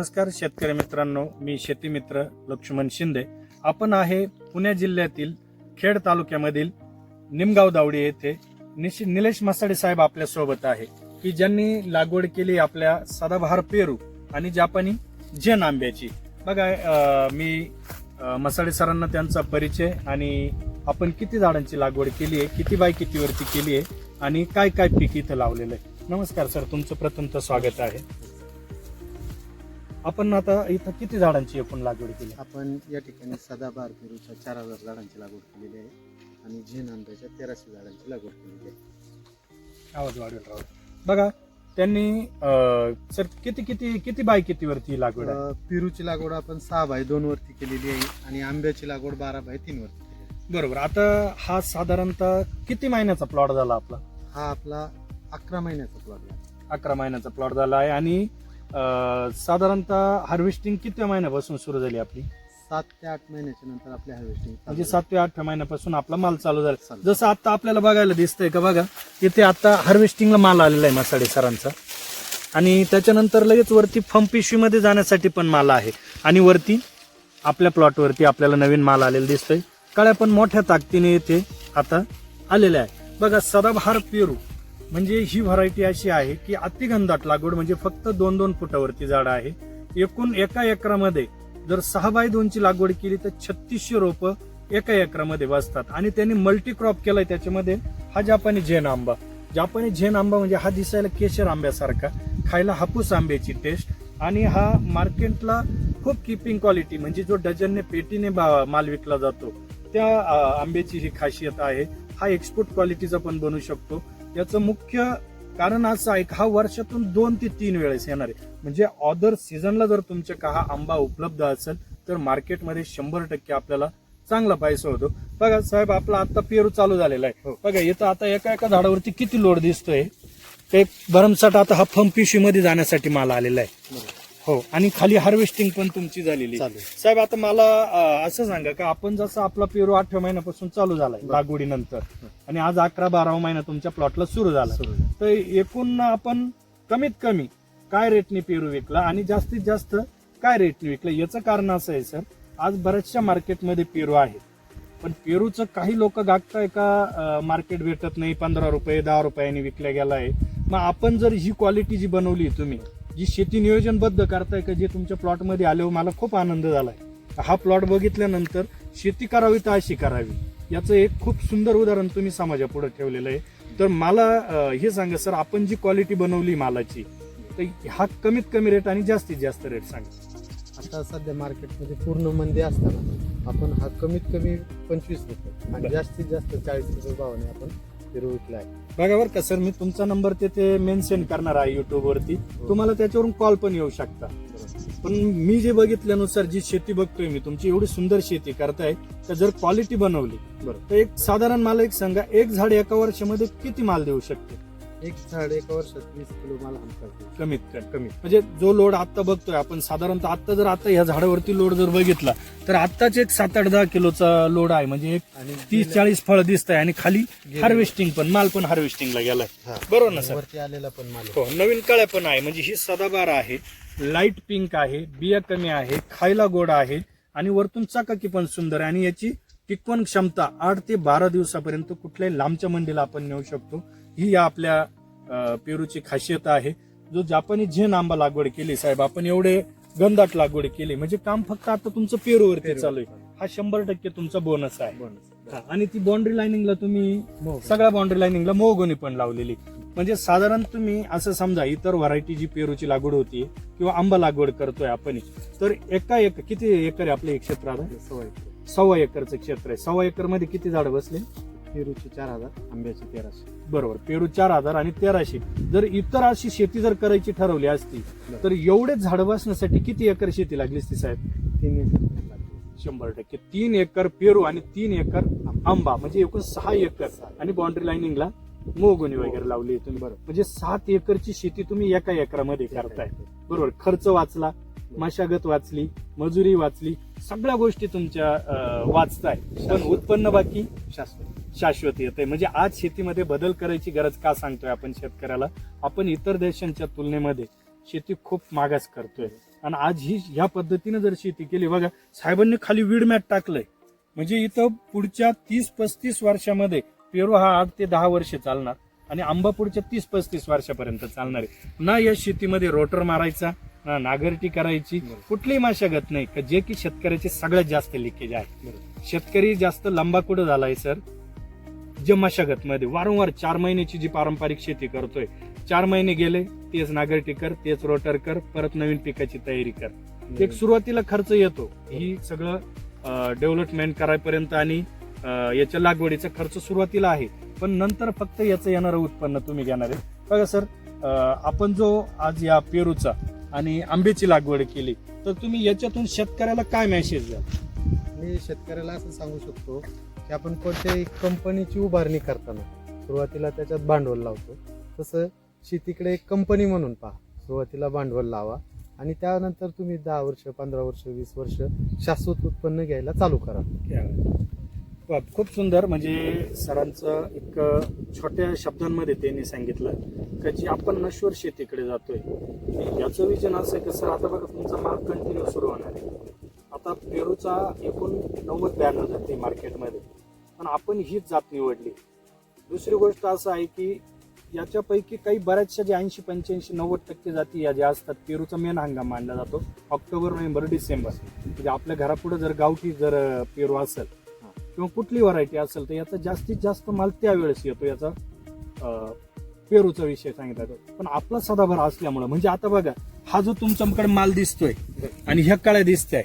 नमस्कार शेतकरी मित्रांनो. मी शेती मित्र लक्ष्मण शिंदे. आपण आहे पुणे जिल्ह्यातील खेड तालुक्यामधील निमगाव दावडी येथे. निश- निलेश मसाडे साहेब आपल्यासोबत आहे की ज्यांनी लागवड केली आपल्या सदाबहार पेरू आणि जापानी जन आंब्याची. बघा मी मसाडे सरांना त्यांचा परिचय आणि आपण किती झाडांची लागवड केली आहे किती बाय कितीवरती केली आहे आणि काय काय पीक इथं लावलेलं आहे. नमस्कार सर. तुमचं प्रथमचं स्वागत आहे. आपण आता इथं किती झाडांची एकूण लागवड केली? आपण या ठिकाणी सदाबहार पेरूच्या चार हजार झाडांची लागवड केलेली आहे आणि झेन आंब्याच्या तेराशे झाडांची लागवड केलेली आहे. आवाज वाढेल राहू बघा त्यांनी सर किती किती किती बाय किती वरती लागवड आहे? पेरूची लागवड आपण सहा बाय दोन वरती केलेली आहे आणि आंब्याची लागवड बारा बाय तीन वरती केलेली आहे. बरोबर. आता हा साधारणतः किती महिन्याचा प्लॉट झाला आपला? हा आपला अकरा महिन्याचा प्लॉट आहे अकरा महिन्याचा प्लॉट झाला आहे आणि साधारणतः हार्वेस्टिंग किती महिन्यापासून सुरू झाली आपली? सात ते आठ महिन्याच्या नंतर आपली हार्वेस्टिंग म्हणजे सात ते आठ महिन्यापासून आपला माल चालू झाला. जसं आता आपल्याला बघायला दिसतंय का बघा इथे आता हार्वेस्टिंगला माल आलेला आहे मसाडे सरांचा. आणि त्याच्यानंतर लगेच वरती फम पिशवीमध्ये जाण्यासाठी पण माल आहे. आणि वरती आपल्या प्लॉटवरती आपल्याला नवीन माल आलेला दिसतोय. कळ्या पण मोठ्या ताकदीने इथे आता आलेल्या आहे. बघा सदाबहार पेरू. म्हणजे ही व्हरायटी अशी आहे की अतिगंधाट लागवड म्हणजे फक्त दोन दोन फुटावरती झाड आहे. एकूण एका एकरामध्ये जर सहा बाय दोनची लागवड केली तर छत्तीसशे रोप एका एकरामध्ये बसतात. आणि त्यांनी मल्टी क्रॉप केलाय त्याच्यामध्ये हा जापानी झेन आंबा. जापानी झेन आंबा म्हणजे हा दिसायला केशर आंब्यासारखा. खायला हापूस आंब्याची टेस्ट आणि हा मार्केटला खूप किपिंग क्वालिटी म्हणजे जो डझनने पेटीने बा- माल विकला जातो त्या आंब्याची ही खासियत आहे. हा एक्सपोर्ट क्वालिटीचा पण बनू शकतो. याचं मुख्य कारण असं आहे की हा वर्षातून दोन ते तीन वेळेस येणार आहे. म्हणजे ऑदर सीझनला जर तुमच्या का हा आंबा उपलब्ध असेल तर मार्केटमध्ये शंभर टक्के आपल्याला चांगला पैसा होतो. बघा साहेब आपला आता पेरू चालू झालेला आहे. हो. बघा इथं आता एका एका झाडावरती किती लोड दिसतोय? ते भरमसाठ आता हा फममध्ये जाण्यासाठी माल आलेला आहे. हो आणि खाली हार्वेस्टिंग पण तुमची झालेली आहे. साहेब आता मला अं, असं सांगा का आपण जसं आपला पेरू आठव्या महिन्यापासून चालू झालाय बरं. लागवडीनंतर आणि आज अकरा बारावा महिना तुमच्या प्लॉटला सुरू झाला सुरू. तर एकूण आपण कमीत कमी काय रेटने पेरू विकला आणि जास्तीत जास्त काय रेटने विकला याचं कारण असं आहे सर आज बऱ्याचशा मार्केटमध्ये पेरू आहे पण पेरूचं काही लोक गागताय का मार्केट भेटत नाही पंधरा रुपये दहा रुपयांनी विकल्या गेला आहे मग आपण जर ही क्वालिटी जी बनवली तुम्ही जी शेती नियोजनबद्ध करताय का जे तुमच्या प्लॉटमध्ये आल्यावर मला खूप आनंद झालाय. हा प्लॉट बघितल्यानंतर शेती करावी तर अशी करावी. याचं एक खूप सुंदर उदाहरण तुम्ही समाजापुढे ठेवलेलं आहे. तर मला हे सांगा सर आपण जी क्वालिटी बनवली मालाची तर हा कमीत कमी रेट आणि जास्तीत जास्त रेट सांगा. आता सध्या मार्केटमध्ये पूर्ण मंदी असताना आपण हा कमीत कमी पंचवीस रुपये आणि. जास्तीत जास्त चाळीस रुपये भावाने आपण विकला आहे. बघा बरं का सर मी तुमचा नंबर तिथे मेन्शन करणार आहे युट्यूब वरती. हो. तुम्हाला त्याच्यावरून कॉल पण येऊ शकता. पण मी जे बघितल्यानुसार जी शेती बघतोय मी तुमची एवढी सुंदर शेती करताय तर जर क्वालिटी बनवली तर एक साधारण मला एक सांगा एक झाड एका वर्षामध्ये किती माल देऊ शकते? एक झाड एका वर्षात वीस किलो माल हमखास कमीत कमी. कमी म्हणजे जो लोड आता बघतोय आपण साधारणतः आता जर आता ह्या झाडावरती लोड जर बघितला तर आत्ताच एक सात आठ दहा किलोचा लोड आहे. म्हणजे एक आणि तीस चाळीस फळ दिसत आहे आणि खाली हार्वेस्टिंग पण माल पण हार्वेस्टिंगला गेलाय. हा. बरोबर ना सर? वरती आलेला पण माल आहे. हो नवीन कळ्या पण आहे. म्हणजे ही सदाबार आहे लाइट पिंक आहे बिया कमी आहे खायला गोड आहे आणि वरतून चाकाकी पण सुंदर आहे. आणि याची टिकवण क्षमता आठ ते बारा दिवसापर्यंत कुठल्याही लांबच्या मंडीला आपण नेऊ शकतो. ही आपल्या पेरूची खासियत आहे. जो जापानी झेन आंबा लागवड केली साहेब आपण एवढे गंधाट लागवड केली म्हणजे काम फक्त आता तुमचं पेरूवरती पेरू. चालू आहे. हा शंभर टक्के तुमचा बोनस आहे. आणि ती बाउंड्री लाईनिंगला तुम्ही. सगळ्या बाउंड्री लाईनिंगला मोहगोनी पण लावलेली. म्हणजे साधारण तुम्ही असं समजा इतर व्हरायटी जी पेरूची लागवड होती किंवा आंबा लागवड करतोय आपण तर एका एक किती एकर आहे आपलं एक क्षेत्र केली. सव्वा एकरचं क्षेत्र आहे. सव्वा एकरमध्ये किती झाडं बसले? पेरूचे चार हजार आंब्याचे तेराशे. बरोबर पेरू चार हजार आणि तेराशे. जर इतर अशी शेती जर करायची ठरवली असती तर एवढेच झाडं बसण्यासाठी किती एकर शेती लागली असती साहेब? तीन एकर लागले. शंभर टक्के. तीन एकर पेरू आणि तीन एकर आंबा म्हणजे एकूण सहा एकर. आणि बाउंड्री लाईनिंगला मोगोनी वगैरे लावली तुम्ही. बरोबर. म्हणजे सात एकरची शेती तुम्ही एका एकरामध्ये करताय. बरोबर खर्च वाचला मशागत वाचली मजुरी वाचली सगळ्या गोष्टी तुमच्या अं, वाचताय. पण उत्पन्न बाकी? शाश्वत. शाश्वत येते म्हणजे आज शेतीमध्ये बदल करायची गरज का सांगतोय आपण शेतकऱ्याला? आपण इतर देशांच्या तुलनेमध्ये शेती खूप मागास करतोय. आणि आज ही ह्या पद्धतीने जर शेती केली बघा साहेबांनी खाली वीड मॅट टाकलंय. म्हणजे इथं पुढच्या तीस पस्तीस वर्षामध्ये पेरू हा आठ ते दहा वर्ष चालणार आणि आंबा पुढच्या तीस पस्तीस वर्षापर्यंत चालणार आहे. ना या शेतीमध्ये रोटर मारायचा ना नागरटी करायची. कुठलीही मशागत नाही. का जे की शेतकऱ्याचे सगळ्यात जास्त लिकेज आहे. शेतकरी जास्त लंबा कुठं झालाय सर? जे मशागत मध्ये वारंवार चार महिन्याची जी पारंपरिक शेती करतोय चार महिने गेले तेच नागरटी कर तेच रोटर कर परत नवीन पिकाची तयारी कर. एक सुरुवातीला खर्च येतो ही सगळं डेव्हलपमेंट करायपर्यंत आणि याच्या लागवडीचा खर्च सुरुवातीला आहे. पण नंतर फक्त याचं येणारं उत्पन्न तुम्ही घेणार आहे बघा सर आपण जो आज या पेरूचा आणि आंब्याची लागवड केली तर तुम्ही याच्यातून शेतकऱ्याला काय मेसेज द्या मी शेतकऱ्याला असं सांगू शकतो की आपण कोणत्याही कंपनीची उभारणी करताना सुरुवातीला त्याच्यात भांडवल लावतो. तसं शेतीकडे एक कंपनी म्हणून पहा. सुरुवातीला भांडवल लावा आणि त्यानंतर तुम्ही दहा वर्ष पंधरा वर्ष वीस वर्ष शाश्वत उत्पन्न घ्यायला चालू करा. खूप सुंदर. म्हणजे सरांचं एक छोट्या शब्दांमध्ये त्यांनी सांगितलं का जी आपण नश्वर शेतीकडे जातोय याचं विजन असं आहे की सर आता बघा तुमचा माल कंटिन्यू सुरू होणार आहे. आता पेरूचा एकूण नव्वद ब्याण्णव जाते मार्केटमध्ये पण आपण हीच जात निवडली. दुसरी गोष्ट असं आहे की याच्यापैकी काही बऱ्याचशा जे ऐंशी पंच्याऐंशी नव्वद टक्के जाती या ज्या असतात पेरूचा मेन हंगाम मानला जातो. October November December. म्हणजे आपल्या घरापुढे जर गावठी जर पेरू असेल किंवा कुठली व्हरायटी असेल तर याचा जास्तीत जास्त माल त्यावेळेस येतो याचा पेरूचा विषय सांगितला जातो. पण आपला सदाभर असल्यामुळं म्हणजे आता बघा हा जो तुमच्याकडे माल दिसतोय आणि ह्या काळ्या दिसते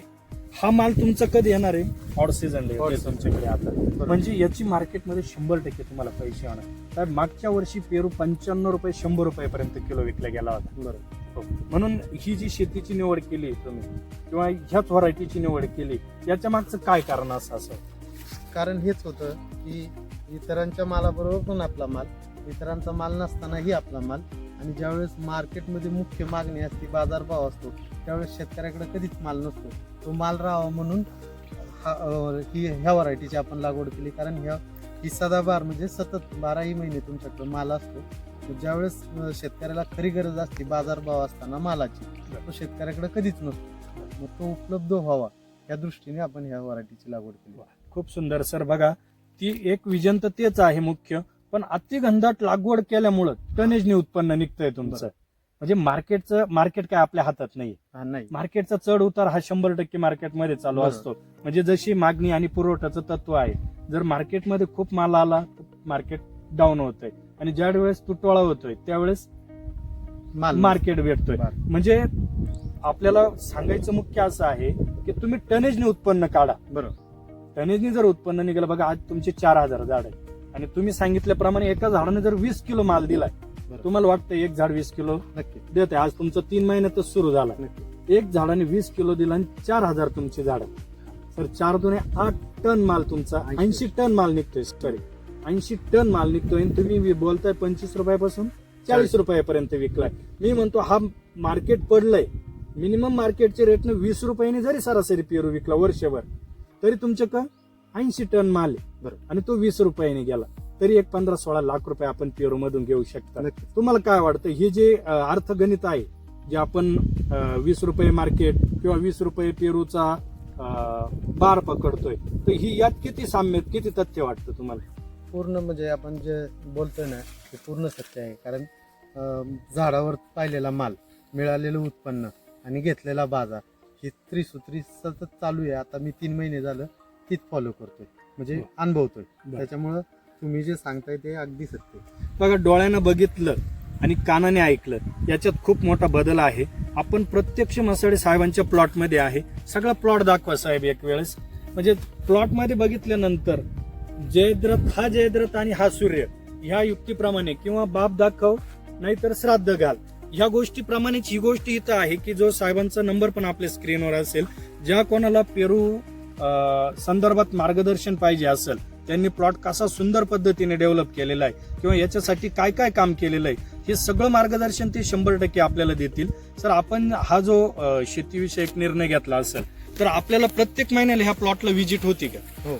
हा माल तुमचा कधी येणार आहे? Odd season Odd season. तुमच्याकडे आता. म्हणजे याची मार्केटमध्ये शंभर टक्के तुम्हाला पैसे होणार तर मागच्या वर्षी पेरू पंच्याण्णव रुपये शंभर रुपयापर्यंत किलो विकला गेला होता. बरोबर. हो. म्हणून ही जी शेतीची निवड केली तुम्ही किंवा ह्याच व्हरायटीची निवड केली याच्या मागचं काय कारण असं असं? कारण हेच होतं की इतरांच्या मालाबरोबर पण आपला माल इतरांचा माल नसतानाही आपला माल आणि ज्यावेळेस मार्केटमध्ये मुख्य मागणी असते बाजारभाव असतो त्यावेळेस शेतकऱ्याकडे कधीच माल नसतो. तो माल राहावा म्हणून हा ही ह्या व्हरायटीची आपण लागवड केली. कारण ह्या ही सदाबार म्हणजे सतत बाराही महिने तुमच्याकडे माल असतो. ज्यावेळेस शेतकऱ्याला खरी गरज असते बाजारभाव असताना मालाची तो शेतकऱ्याकडे कधीच नसतो. मग तो उपलब्ध व्हावा या दृष्टीने आपण ह्या व्हरायटीची लागवड केली. खूप सुंदर. सर बघा ती एक विजन तर तेच आहे मुख्य. पण अतिगंधाट लागवड केल्यामुळं टनेजने उत्पन्न निघतंय तुमचं. म्हणजे मार्केटचं मार्केट काय आपल्या हातात नाही हा नाही. मार्केटचा चढ उतार हा शंभर टक्के मार्केटमध्ये चालू बरोबर. असतो. म्हणजे जशी मागणी आणि पुरवठ्याचं तत्व आहे जर मार्केटमध्ये खूप माल आला तर मार्केट डाऊन होतंय. आणि ज्या वेळेस तुटवळा होतोय त्यावेळेस माल मार्केट भेटतोय. बरं. म्हणजे आपल्याला सांगायचं मुख्य असं आहे की तुम्ही टनेजने उत्पन्न काढा. बरोबर टनेजने जर उत्पन्न निघालं बघा आज तुमचे चार हजार झाड आहे आणि तुम्ही सांगितल्याप्रमाणे एका झाडाने जर वीस किलो माल दिलाय. तुम्हाला वाटतं एक झाड वीस किलो नक्की. देत आज तुमचं तीन महिन्यातच सुरू झाला एक झाडाने वीस किलो दिला आणि चार हजार तुमची झाड. तर चार दोन आठ टन माल तुमचा ऐंशी. टन माल निघतोय सॉरी ऐंशी टन माल निघतोय आणि तुम्ही बोलताय पंचवीस रुपयापासून चाळीस रुपयापर्यंत विकलाय. मी म्हणतो हा मार्केट पडलंय. मिनिमम मार्केटच्या रेटनं वीस रुपयाने जरी सरासरी पेरू विकला वर्षभर तरी तुमच्याकडं ऐंशी टन माल आहे. बरोबर आणि तो वीस रुपयाने गेला. तरी एक पंधरा सोळा लाख रुपये आपण पेरू मधून घेऊ शकता. तुम्हाला काय वाटतं? हे जे अ, अर्थगणित आहे जे आपण अ, वीस रुपये मार्केट किंवा वीस रुपये पेरूचा अ, बार पकडतोय तर ही यात किती साम्य किती तथ्य वाटतं तुम्हाला? पूर्ण म्हणजे आपण जे बोलतोय ना ते पूर्ण सत्य आहे. कारण अं, झाडावर पाहिलेला माल मिळालेलं उत्पन्न आणि घेतलेला बाजार ही त्रिसूत्री सतत चालू आहे. आता मी तीन महिने झालं तीच फॉलो करतोय. म्हणजे हो. अनुभवतोय. त्याच्यामुळं तुम्ही जे सांगताय ते अगदी सत्य. बघा डोळ्यानं बघितलं आणि कानाने ऐकलं याच्यात खूप मोठा बदल आहे. आपण प्रत्यक्ष मसाडे साहेबांच्या प्लॉटमध्ये आहे. सगळा प्लॉट दाखवा साहेब एक वेळेस म्हणजे प्लॉटमध्ये बघितल्यानंतर जयद्रथ हा जयद्रथ आणि हा सूर्य ह्या युक्तीप्रमाणे किंवा बाप दाखव नाहीतर श्राद्ध घाल. ह्या गोष्टीप्रमाणेच ही गोष्ट इथं आहे की जो साहेबांचा नंबर पण आपल्या स्क्रीनवर असेल. ज्या कोणाला पेरू संदर्भात मार्गदर्शन पाहिजे असेल त्यांनी प्लॉट कसा सुंदर पद्धतीने डेव्हलप केलेला आहे किंवा याच्यासाठी काय काय काम केलेलं आहे हे सगळं मार्गदर्शन ते शंभर टक्के आपल्याला देतील. सर आपण हा जो शेतीविषयक निर्णय घेतला असेल तर आपल्याला प्रत्येक महिन्याला ह्या प्लॉटला व्हिजिट होती का? हो.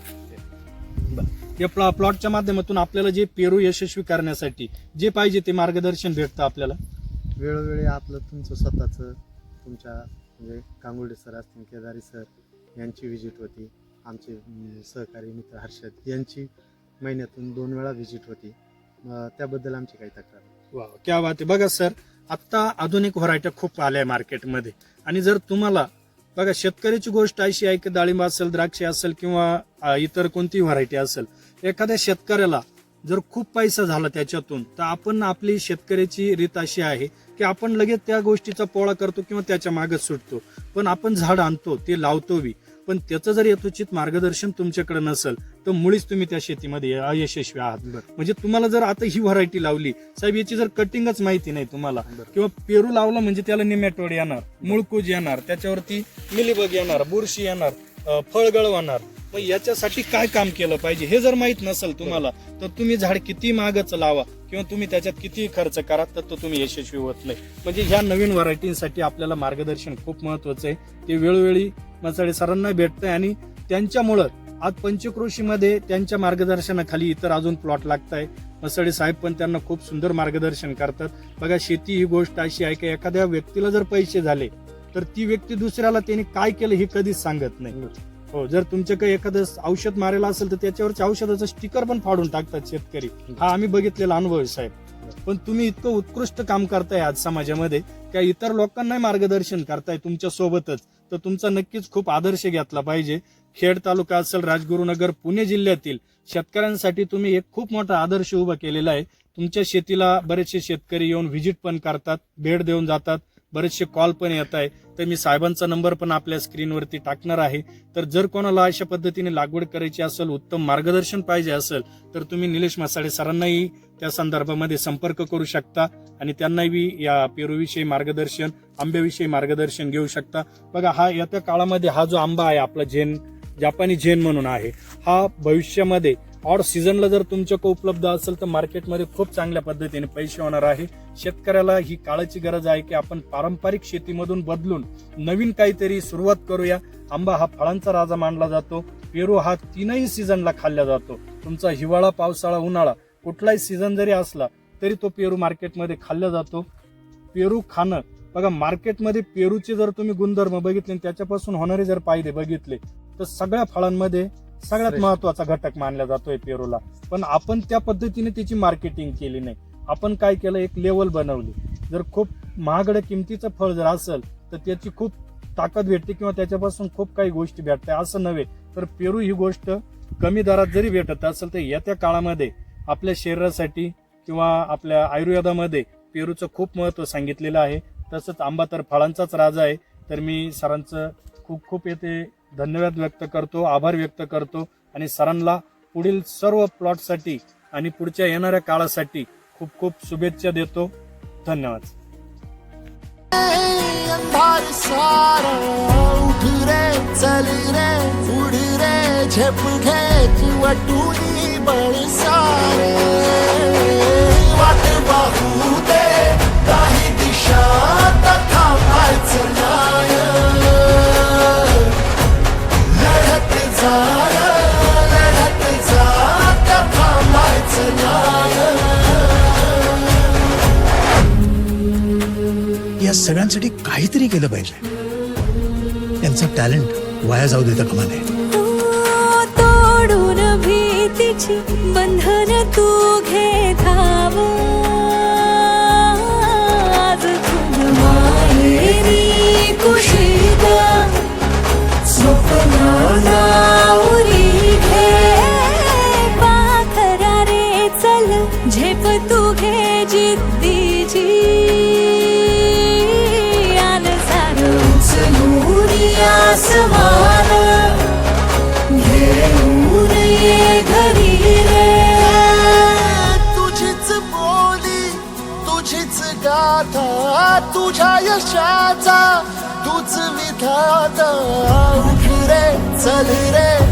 या प्लॉ- प्लॉटच्या माध्यमातून आपल्याला जे पेरू यशस्वी करण्यासाठी जे पाहिजे ते मार्गदर्शन भेटतं आपल्याला? वेळोवेळी आपलं तुमचं स्वतःचं तुमच्या म्हणजे गांगुर्डे सर असतील केदारी सर यांची व्हिजिट होती. आमचे सहकारी मित्र हर्षद यांची महिन्यातून दोन वेळा व्हिजिट होती. त्याबद्दल आमची काही तक्रार वा क्या बात आहे. बघा सर आत्ता आधुनिक व्हरायट्या खूप आल्या मार्केटमध्ये. आणि जर तुम्हाला बघा शेतकऱ्याची गोष्ट अशी आहे की डाळिंब असेल द्राक्षे असेल किंवा इतर कोणती व्हरायटी असेल एखाद्या शेतकऱ्याला जर खूप पैसा झाला त्याच्यातून तर आपण आपली शेतकऱ्याची रीत अशी आहे की आपण लगेच त्या गोष्टीचा पोळा करतो किंवा त्याच्या मागच सुटतो. पण आपण झाड आणतो ते लावतो बी. पण त्याचं जर यथोचित मार्गदर्शन तुमच्याकडे नसेल तर मुळीच तुम्ही त्या शेतीमध्ये अयशस्वी आहात. म्हणजे तुम्हाला जर आता ही व्हरायटी लावली साहेब याची जर कटिंगच माहिती नाही तुम्हाला. किंवा पेरू लावला म्हणजे त्याला निमॅटोड येणार मुळकूज येणार त्याच्यावरती मिलीबग येणार बुरशी येणार फळगळ होणार. मग याच्यासाठी काय काम केलं पाहिजे हे जर माहीत नसेल तुम्हाला तर तुम्ही झाड किती मागच लावा किंवा तुम्ही त्याच्यात किती खर्च करा तर तो तुम्ही यशस्वी होत नाही. म्हणजे ह्या नवीन व्हरायटींसाठी आपल्याला मार्गदर्शन खूप महत्वाचं आहे. ते वेळोवेळी मसाळे सरांना भेटतंय आणि त्यांच्यामुळं आज पंचकृषीमध्ये त्यांच्या मार्गदर्शनाखाली इतर अजून प्लॉट लागत आहे मसाळे साहेब पण त्यांना खूप सुंदर मार्गदर्शन करतात. बघा शेती ही गोष्ट अशी आहे की एखाद्या व्यक्तीला जर पैसे झाले तर ती व्यक्ती दुसऱ्याला त्याने काय केलं हे कधीच सांगत नाही. हो जर तुमच्याकडे एखादं औषध मारेला असेल तर त्याच्यावरचे औषधाचं स्टिकर पण फाडून टाकतात शेतकरी. हा आम्ही बघितलेला अनुभव आहे साहेब. पण तुम्ही इतकं उत्कृष्ट काम करताय आज समाजामध्ये त्या इतर लोकांनाही मार्गदर्शन करताय तुमच्या सोबतच तर तुमचा नक्कीच खूप आदर्श घेतला पाहिजे. खेड तालुका असेल राजगुरुनगर पुणे जिल्ह्यातील शेतकऱ्यांसाठी तुम्ही एक खूप मोठा आदर्श उभा केलेला आहे. तुमच्या शेतीला बरेचसे शेतकरी येऊन व्हिजिट पण करतात भेट देऊन जातात. बरेचसे कॉल पण येत आहे. तर मी साहेबांचा नंबर पण आपल्या स्क्रीनवरती टाकणार आहे. तर जर कोणाला अशा पद्धतीने लागवड करायची असेल उत्तम मार्गदर्शन पाहिजे असेल तर तुम्ही निलेश मसाळे सरांनाही त्या संदर्भामध्ये संपर्क करू शकता आणि त्यांनाही या पेरूविषयी मार्गदर्शन आंब्याविषयी मार्गदर्शन घेऊ शकता. बघा हा येत्या काळामध्ये हा जो आंबा आहे आपला झेन जापानी झेन म्हणून आहे हा भविष्यामध्ये ऑड सीझनला जर तुमच्याकडे उपलब्ध असेल तर मार्केटमध्ये खूप चांगल्या पद्धतीने पैसे होणार आहे. शेतकऱ्याला ही काळाची गरज आहे की आपण पारंपरिक शेतीमधून बदलून नवीन काहीतरी सुरुवात करूया. आंबा हा फळांचा राजा मानला जातो. पेरू हा तीनही सीझनला खाल्ला जातो. तुमचा हिवाळा पावसाळा उन्हाळा कुठलाही सीझन जरी असला तरी तो पेरू मार्केटमध्ये खाल्ला जातो. पेरू खाणं बघा मार्केटमध्ये पेरूचे जर तुम्ही गुणधर्म बघितले आणि त्याच्यापासून होणारे जर फायदे बघितले तर सगळ्या फळांमध्ये सगळ्यात. महत्त्वाचा घटक मानला जातोय पेरूला. पण आपण त्या पद्धतीने त्याची मार्केटिंग केली नाही. आपण काय केलं? एक लेवल बनवली. जर खूप महागड्या किमतीचं फळ जर असेल तर त्याची खूप ताकद भेटते किंवा त्याच्यापासून खूप काही गोष्टी भेटतात असं नव्हे. तर पेरू ही गोष्ट कमी दरात जरी भेटत असेल तर येत्या काळामध्ये आपल्या शरीरासाठी किंवा आपल्या आयुर्वेदामध्ये पेरूचं खूप महत्त्व सांगितलेलं आहे. तसंच आंबा तर फळांचाच राजा आहे. तर मी सरांचं खूप खूप येथे धन्यवाद व्यक्त करतो आभार व्यक्त करतो आणि सरांना पुढील सर्व प्लॉटसाठी आणि पुढच्या येणाऱ्या काळासाठी खूप खूप शुभेच्छा देतो. धन्यवाद. सगळ्यांसाठी काहीतरी केलं पाहिजे. त्यांचं टॅलेंट वाया जाऊ देता कमा नये तोडून भीतीची बंधन तू घे धाव कुशी स्वप्नाला आसमान घेऊन ये घरी रे। तुझीच बोली तुझीच गाथा तुझ्या यशाचा तूच विधाता. उठ रे चल रे.